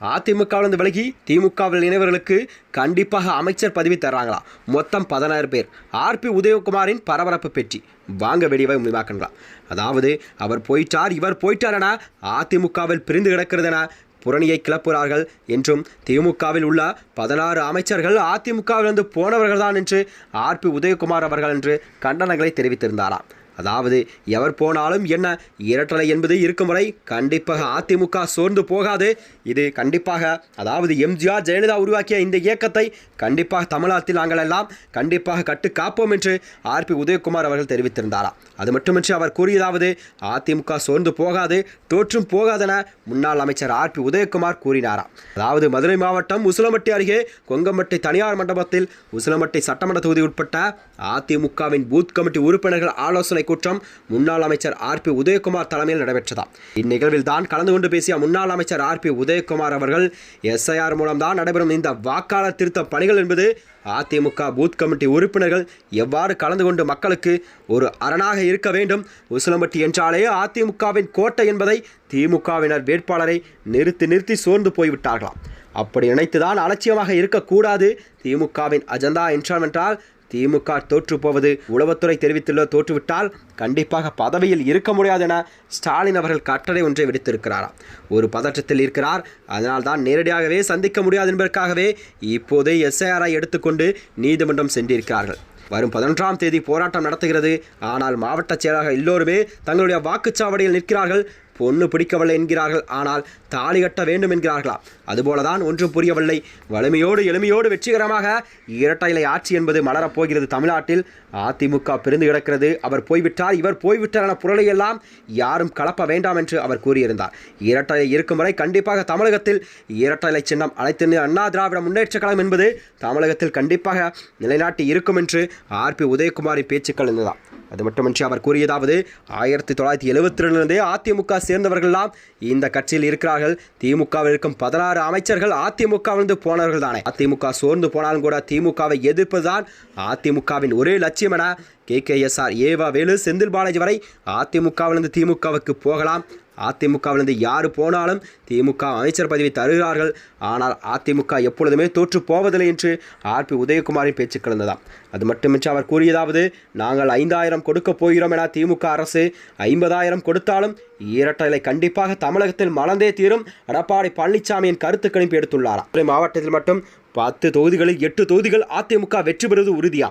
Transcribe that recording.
அதிமுகவிலிருந்து விலகி திமுகவில் இணைவர்களுக்கு கண்டிப்பாக அமைச்சர் பதவி தர்றாங்களா? மொத்தம் பதினாறு பேர். ஆர்பி உதயகுமாரின் பரபரப்பு பெற்றி வாங்க வெடிவை முடிவாக்கலாம் அதாவது அவர் போயிட்டார் இவர் போயிட்டாரனா அதிமுகவில் பிரிந்து கிடக்கிறதுனா புரணியை கிளப்புகிறார்கள் என்றும் திமுகவில் உள்ள பதினாறு அமைச்சர்கள் அதிமுகவிலிருந்து போனவர்கள் தான் என்று ஆர்பி உதயகுமார் அவர்கள் என்று கண்டனங்களை தெரிவித்திருந்தாராம். அதாவது எவர் போனாலும் என்ன இரட்டலை என்பது இருக்கும் வரை கண்டிப்பாக அதிமுக சோர்ந்து போகாது. இது கண்டிப்பாக அதாவது எம்ஜிஆர் ஜெயலலிதா உருவாக்கிய இந்த இயக்கத்தை கண்டிப்பாக தமிழகத்தில் நாங்கள் எல்லாம் கண்டிப்பாக கட்டு காப்போம் என்று ஆர்பி உதயகுமார் அவர்கள் தெரிவித்திருந்தாராம் அது மட்டுமின்றி அவர் கூறியதாவது அதிமுக சோர்ந்து போகாது தோற்றும் போகாதென முன்னாள் அமைச்சர் ஆர்பி உதயகுமார் கூறினாராம் அதாவது மதுரை மாவட்டம் உசிலமட்டி அருகே கொங்கம்பட்டி தனியார் மண்டபத்தில் உசிலமட்டி சட்டமன்ற தொகுதி உட்பட்ட அதிமுகவின் பூத் கமிட்டி உறுப்பினர்கள் ஆலோசனை கூட்டம் முன்னாள் அமைச்சர் ஆர்பி உதயகுமார் தலைமையில் நடைபெற்றதா. இந்நிகழ்வில் தான் கலந்து கொண்டு பேசிய முன்னாள் அமைச்சர் ஆர்பி உதயகுமார் அவர்கள் எஸ்ஐஆர் மூலம்தான் நடைபெறும் இந்த வாக்காளர் திருத்த பணிகள் என்பது அதிமுக பூத் கமிட்டி உறுப்பினர்கள் எவ்வாறு கலந்து கொண்டு மக்களுக்கு ஒரு அரணாக இருக்க வேண்டும்? உசிலம்பட்டி என்றாலே அதிமுகவின் கோட்டை என்பதை திமுகவினர் வேட்பாளரை நிறுத்தி நிறுத்தி சோர்ந்து போய்விட்டார்களாம். அப்படி நினைத்துதான் அலட்சியமாக இருக்கக்கூடாது. திமுகவின் அஜெண்டா என்றால் திமுக தோற்றுப்போவது உளவுத்துறை தெரிவித்துள்ள தோற்றுவிட்டால் கண்டிப்பாக பதவியில் இருக்க முடியாது என ஸ்டாலின் அவர்கள் கட்டளை ஒன்றை விடுத்திருக்கிறாராம் ஒரு பதற்றத்தில் இருக்கிறார். அதனால் தான் நேரடியாகவே சந்திக்க முடியாது என்பதற்காகவே இப்போதே எஸ்ஐஆரை எடுத்துக்கொண்டு நீதிமன்றம் சென்றிருக்கிறார்கள். வரும் பதினொன்றாம் தேதி போராட்டம் நடத்துகிறது. ஆனால் மாவட்ட செயலாளர் எல்லோருமே தங்களுடைய வாக்குச்சாவடியில் நிற்கிறார்கள். பொண்ணு பிடிக்கவில்லை என்கிறார்கள். ஆனால் தாலி கட்ட வேண்டும் என்கிறார்களாம் அதுபோலதான் ஒன்றும் புரியவில்லை. வலிமையோடு எளிமையோடு வெற்றிகரமாக இரட்டை இலை ஆட்சி என்பது மலரப்போகிறது தமிழ்நாட்டில் அதிமுக பிரிந்து கிடக்கிறது. அவர் போய்விட்டார் இவர் போய்விட்டார் என புரளையெல்லாம் யாரும் கலப்ப வேண்டாம் என்று அவர் கூறியிருந்தார். இரட்டை இருக்கும் வரை கண்டிப்பாக தமிழகத்தில் இரட்டை இலை சின்னம் அனைத்து அண்ணா திராவிட முன்னேற்ற கழகம் என்பது தமிழகத்தில் கண்டிப்பாக நிலைநாட்டி இருக்கும் என்று ஆர்பி உதயகுமாரின் பேச்சுக்கள் இருந்ததாம். அது மட்டுமின்றி அவர் கூறியதாவது ஆயிரத்தி தொள்ளாயிரத்தி எழுபத்தி ரெண்டுலேருந்தே அதிமுக சேர்ந்தவர்கள்லாம் இந்த கட்சியில் இருக்கிறார்கள். திமுகவில் இருக்கும் பதினாறு அமைச்சர்கள் அதிமுகவிலிருந்து போனவர்கள் தானே. அதிமுக சோர்ந்து போனாலும் கூட திமுகவை எதிர்ப்பதுதான் அதிமுகவின் ஒரே லட்சியம் என கே கே எஸ் ஆர் ஏவா வேலு செந்தில் பாலாஜி வரை அதிமுகவிலிருந்து திமுகவுக்கு போகலாம். அதிமுகவிலிருந்து யார் போனாலும் திமுக அமைச்சர் பதவி தருகிறார்கள். ஆனால் அதிமுக எப்பொழுதுமே தோற்று போவதில்லை என்று ஆர்பி உதயகுமாரின் பேச்சு கலந்ததாம் அது மட்டுமின்றி அவர் கூறியதாவது நாங்கள் ஐந்தாயிரம் கொடுக்க போகிறோம் என திமுக அரசு ஐம்பதாயிரம் கொடுத்தாலும் ஈரட்டலை கண்டிப்பாக தமிழகத்தில் மலர்ந்தே தீரும் எடப்பாடி பழனிசாமியின் கருத்து கணிப்பு எடுத்துள்ளாராம். மாவட்டத்தில் மட்டும் பத்து தொகுதிகளில் எட்டு தொகுதிகள் அதிமுக வெற்றி பெறுவது உறுதியா